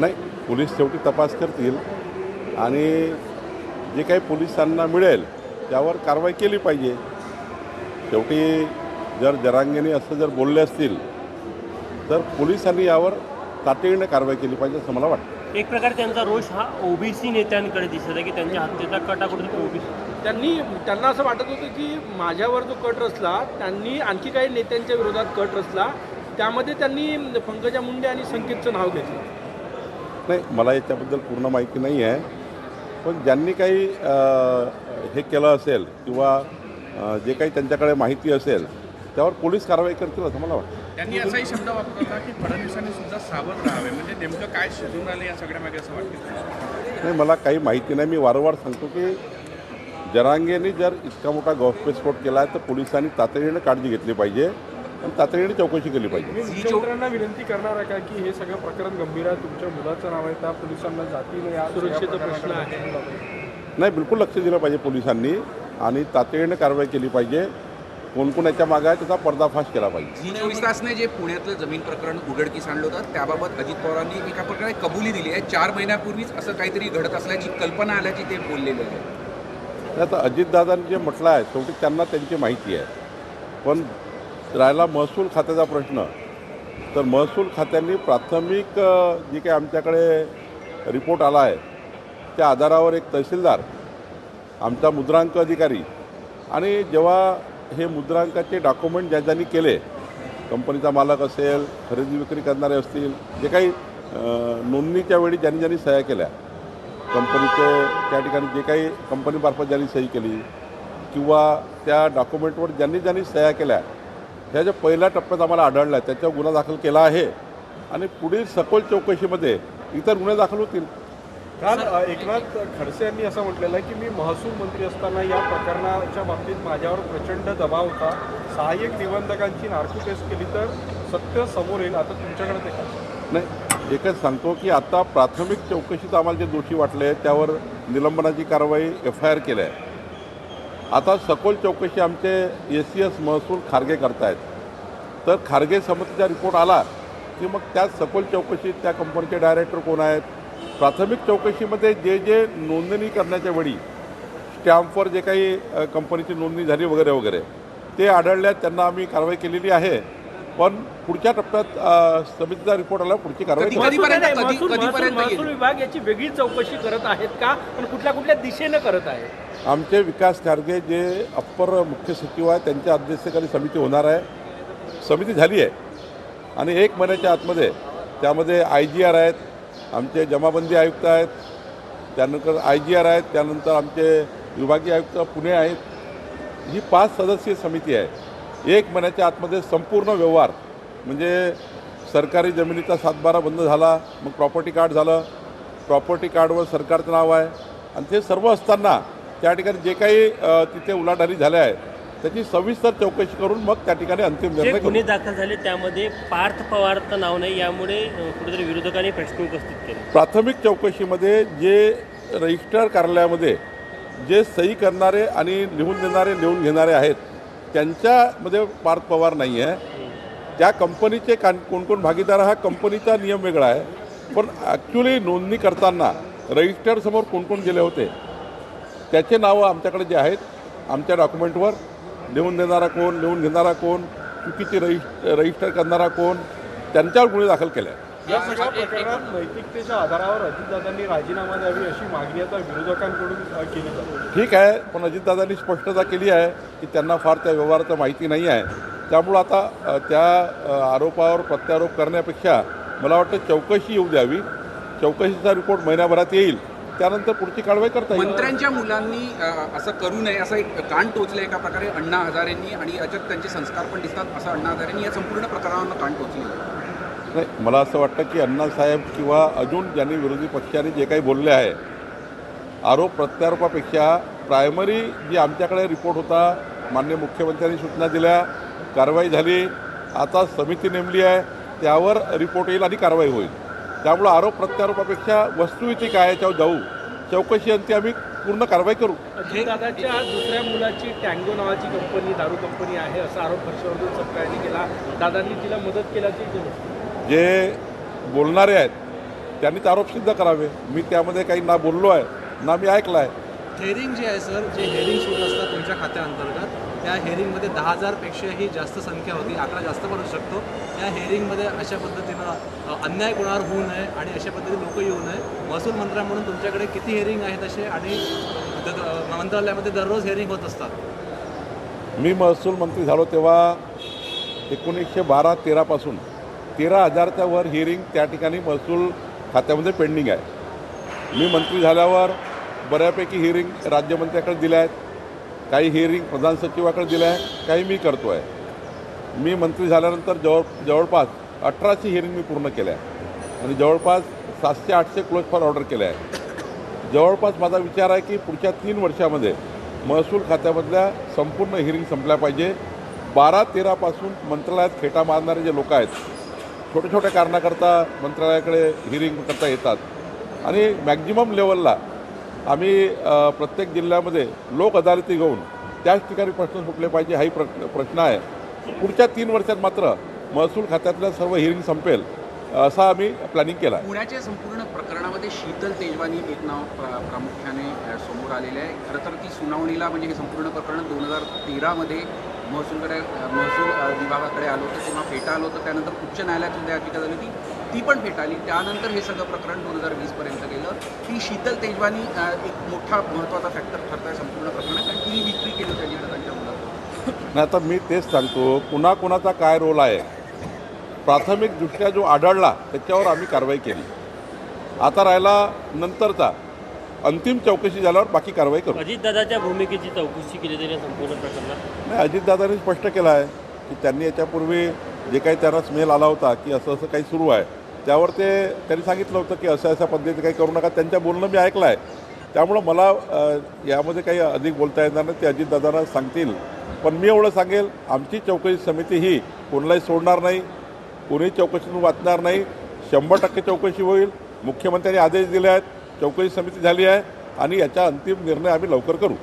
नाही पोलीस शेवटी तपास करतील आणि जे काही पोलिसांना मिळेल त्यावर कारवाई केली पाहिजे. शेवटी जर जरांगेने असं जर बोलले असतील तर पोलिसांनी यावर तातडीने कारवाई केली पाहिजे असं मला वाटतं. एक प्रकारे त्यांचा रोष हा ओबीसी नेत्यांकडे दिसत आहे की त्यांच्या हत्येचा कटा कुठेतरी ओबीसी. त्यांनी त्यांना असं वाटत होतं की माझ्यावर जो कट रचला त्यांनी आणखी काही नेत्यांच्या विरोधात कट रचला त्यामध्ये त्यांनी पंकजा मुंडे आणि संकेतचं नाव घेतलं. नाही मला याच्याबद्दल पूर्ण माहिती नाही आहे. पण ज्यांनी काही हे केलं असेल किंवा जे काही त्यांच्याकडे माहिती असेल त्यावर पोलीस कारवाई करतील असं मला वाटतं. त्यांनी असाही शब्द वापरला की फडणवीसांनी सुद्धा सावध राहावे. म्हणजे नेमकं काय शिजून आले या सगळ्या मागे असं वाटतं नाही मला काही माहिती नाही. मी वारंवार सांगतो की जरांगेने जर इतका मोठा गौप्यस्फोट केला आहे तर पोलिसांनी तातडीने काळजी घेतली पाहिजे. आणि तातडीने चौकशी केली पाहिजे. मुख्यमंत्र्यांना विनंती करणार आहे का की हे सगळं प्रकरण गंभीर आहे तुमच्या मुलाचं नाव आहे त्या पोलिसांना जातीने या सुरक्षेचा प्रश्न आहे. नाही बिलकुल लक्ष दिलं पाहिजे पोलिसांनी आणि तातडीने कारवाई केली पाहिजे. कोण कोण याच्या मागे आहे त्याचा पर्दाफाश केला पाहिजे. चोवीस तासने जे पुण्यातलं जमीन प्रकरण उघडकीस आणलं होतं त्याबाबत अजित पवारांनी एका प्रकारे कबुली दिली आहे. चार महिन्यापूर्वीच असं काहीतरी घडत असल्याची कल्पना आल्याची ते बोललेले आहे आता अजितदादांनी जे म्हटलं आहे शेवटी त्यांना त्यांची माहिती आहे. पण राहिला महसूल खात्याचा प्रश्न. तर महसूल खात्यांनी प्राथमिक जी काही आमच्याकडे रिपोर्ट आला आहे त्या आधारावर एक तहसीलदार आमचा मुद्रांक अधिकारी आणि जेव्हा हे मुद्रांकाचे डॉक्युमेंट ज्या ज्यांनी केले कंपनीचा मालक असेल खरेदी विक्री करणारे असतील जे काही नोंदणीच्या वेळी ज्यांनी ज्यांनी सह्या केल्या कंपनीचे त्या ठिकाणी जे काही कंपनीमार्फत ज्यांनी सही केली किंवा त्या डॉक्युमेंटवर ज्यांनी ज्यांनी सह्या केल्या ह्या ज्या पहिल्या टप्प्यात आम्हाला आढळल्या त्याच्यावर गुन्हा दाखल केला आहे. आणि पुढील सखोल चौकशीमध्ये इतर गुन्हे दाखल होतील. काल एकनाथ खडसे यांनी असं म्हटलेलं आहे की मी महसूल मंत्री असताना या प्रकरणाच्या बाबतीत माझ्यावर प्रचंड दबाव होता. सहाय्यक निबंधकांची नार्को टेस्ट केली तर सत्य समोर येईल. आता तुमच्याकडे ते नाही एकच सांगतो की आता प्राथमिक चौकशीत आम्हाला जे दोषी वाटले त्यावर निलंबनाची कारवाई एफ आय आर केली आहे. आता सखोल चौकशी आमचे एस सी एस महसूल खारगे करतायत. तर खारगे समितीचा रिपोर्ट आला की मग त्या सखोल चौकशीत त्या कंपनीचे डायरेक्टर कोण आहेत? प्राथमिक चौकशीमध्ये जे जे नोंदणी करण्याच्या वेळी स्टॅम्पवर जे काही कंपनीची नोंदणी झाली वगैरे वगैरे ते आढळल्यात त्यांना आम्ही कारवाई केलेली आहे. पण पुढच्या टप्प्यात समितीचा रिपोर्ट आला पुढची कारवाई महसूल-? विभाग याची वेगळी चौकशी करत आहेत का? पण कुठल्या कुठल्या दिशेनं करत आहे आमचे विकास खारगे जे अप्पर मुख्य सचिव आहेत त्यांच्या अध्यक्षतेखाली समिती होणार आहे. समिती झाली आहे. आणि एक महिन्याच्या आतमध्ये त्यामध्ये आय जी आर आहेत आमचे जमाबंदी आयुक्त आहेत त्यानंतर आय जी आर आहेत त्यानंतर आमचे विभागीय आयुक्त पुणे आहेत. ही पाच सदस्यीय समिती आहे. एक महिन्याच्या आतमध्ये संपूर्ण व्यवहार म्हणजे सरकारी जमिनीचा सातबारा बंद झाला मग प्रॉपर्टी कार्ड झालं. प्रॉपर्टी कार्डवर सरकारचं नाव आहे. आणि ते सर्व असताना त्या ठिकाणी जे काही तिथे उलाढाली झाल्या आहेत त्याची सविस्तर चौकशी करून मग त्या ठिकाणी अंतिम निर्णय गुन्हे दाखल झाले त्यामध्ये पार्थ पवारचं नाव नाही यामुळे कुठेतरी विरोधकांनी प्रश्न उपस्थित केले. प्राथमिक चौकशीमध्ये जे रजिस्टर कार्यालयामध्ये जे सही करणारे आणि लिहून देणारे लिहून घेणारे आहेत त्यांच्यामध्ये पार्थ पवार नाही आहे त्या कंपनीचे कान कोणकोण भागीदार हा कंपनीचा नियम वेगळा आहे. पण ॲक्च्युली नोंदणी करताना रजिस्टरसमोर कोणकोण गेले होते? त्याचे नावं आमच्याकडे जे आहेत आमच्या डॉक्युमेंटवर लिहून देणारा कोण लिहून घेणारा कोण चुकीची रजिस्ट रजिस्टर करणारा कोण त्यांच्यावर गुन्हे दाखल केले. आहेत या सगळ्या प्रकरणात नैतिकतेच्या आधारावर अजितदादांनी राजीनामा द्यावी अशी मागणी आता विरोधकांकडून केली जाते. ठीक आहे पण अजितदादांनी स्पष्टता केली आहे की त्यांना फार त्या व्यवहाराचं माहिती नाही आहे. त्यामुळं आता त्या आरोपावर प्रत्यारोप करण्यापेक्षा मला वाटतं चौकशी येऊ द्यावी. चौकशीचा रिपोर्ट महिन्याभरात येईल. त्यानंतर पुढची कारवाई करता येईल. मंत्र्यांच्या मुलांनी असं करू नये असं एक कान टोचलं एका प्रकारे अण्णा हजारेंनी आणि याच्यात त्यांचे संस्कार पण दिसतात असं अण्णा हजारेंनी या संपूर्ण प्रकरणावर कान टोचले नाही मला असं वाटतं की अण्णासाहेब किंवा अजून ज्यांनी विरोधी पक्षाने जे काही बोलले आहे आरोप प्रत्यारोपापेक्षा प्रायमरी जी आमच्याकडे रिपोर्ट होता मान्य मुख्यमंत्र्यांनी सूचना दिल्या कारवाई झाली आता समिती नेमली आहे त्यावर रिपोर्ट येईल आणि कारवाई होईल. त्यामुळं आरोप प्रत्यारोपापेक्षा वस्तुस्थिती काय याच्यावर जाऊ चौकशी अंती आम्ही पूर्ण कारवाई करू. अजितदादाच्या दुसऱ्या मुलाची टँगो नावाची कंपनी दारू कंपनी आहे असा आरोप हर्षवर्धन सपकाळांनी केला. दादांनी तिला मदत केल्याची जे बोलणारे आहेत त्यांनीच आरोप सिद्ध करावे. मी त्यामध्ये काही ना बोललो आहे ना मी ऐकलं आहे. हेअरिंग जे आहे सर जे हेअरिंग सुरू असतात तुमच्या खात्याअंतर्गत त्या हेअरिंगमध्ये दहा हजारपेक्षाही जास्त संख्या होती. आकडा जास्त पण शकतो. या हेअरिंगमध्ये अशा पद्धतीनं अन्याय कोणावर होऊ नये आणि अशा पद्धतीने लोक येऊ नये. महसूल मंत्र्या म्हणून तुमच्याकडे किती हेरिंग आहेत असे आणि मंत्रालयामध्ये दररोज हेअरिंग होत असतात? मी महसूल मंत्री झालो तेव्हा एकोणीसशे बारा तेरापासून तेरा हजारच्या वर हिअरिंग त्या ठिकाणी महसूल खात्यामध्ये पेंडिंग आहे. मी मंत्री झाल्यावर बऱ्यापैकी हिअरिंग राज्यमंत्र्याकडे दिल्या आहेत. काही हिअरिंग प्रधान सचिवाकडे दिल्या आहे काही मी करतो आहे मी मंत्री झाल्यानंतर जवळ जवळपास अठराशे हिअरिंग मी पूर्ण केल्या आहे. आणि जवळपास सातशे आठशे क्लोज फॉर ऑर्डर केल्या आहे. जवळपास माझा विचार आहे की पुढच्या तीन वर्षामध्ये महसूल खात्यामधल्या संपूर्ण हिअरिंग संपल्या पाहिजे. बारा तेरापासून मंत्रालयात खेटा मारणारे जे लोक आहेत छोट्या छोट्या कारणाकरता मंत्रालयाकडे हिअरिंग करता येतात. आणि मॅक्झिमम लेवलला आम्ही प्रत्येक जिल्ह्यामध्ये लोक अदालती घेऊन त्याच ठिकाणी प्रश्न सुटले पाहिजे हाही प्र प्रश्न आहे. पुढच्या तीन वर्षात मात्र महसूल खात्यातल्या सर्व हिअरिंग संपेल असा आम्ही प्लॅनिंग केला पुण्याच्या संपूर्ण प्रकरणामध्ये शीतल तेजवानी एक नाव प्रा- प्रामुख्याने समोर आलेले आहे. खरं तर ती सुनावणीला म्हणजे हे संपूर्ण प्रकरण दोन हजार तेरामध्ये महसूलकडे महसूल विभागाकडे आलं होतं तेव्हा फेटा आलं होतं त्यानंतर उच्च न्यायालयात सुद्धा याचिका झाली होती. ती पण फेटाळली त्यानंतर हे सगळं प्रकरण दोन हजार वीसपर्यंत गेलं. ती शीतल तेजवानी एक मोठा महत्त्वाचा फॅक्टर ठरत आहे संपूर्ण प्रकरणात कारण तिने विक्री केली होती त्यांच्या त्यांच्या मुलाला. नाही आता मी तेच सांगतो. कुणा कुणाचा काय रोल आहे? प्राथमिकदृष्ट्या जो आढळला त्याच्यावर आम्ही कारवाई केली. आता राहिला नंतरचा. अंतिम चौकशी झाल्यावर बाकी कारवाई करू. अजितदादाच्या भूमिकेची चौकशी केली जाईल या संपूर्ण प्रकरणात? नाही अजितदादांनी स्पष्ट केलं आहे की त्यांनी याच्यापूर्वी जे काही त्यांना स्मेल आला होता की असं असं काही सुरू आहे. त्यावर ते त्यांनी सांगितलं होतं की असं अशा पद्धतीने काही करू नका. त्यांच्या बोलणं मी ऐकलं आहे त्यामुळं मला यामध्ये काही अधिक बोलता येणार नाही. ते अजितदादांना सांगतील. पण मी एवढं सांगेल आमची चौकशी समिती ही कोणालाही सोडणार नाही. कोणीही चौकशीतून वाचणार नाही. शंभर टक्के चौकशी होईल. मुख्यमंत्र्यांनी आदेश दिले आहेत. चौकशी समिती झाली आहे. आणि याचा अंतिम निर्णय आम्ही लवकर करू.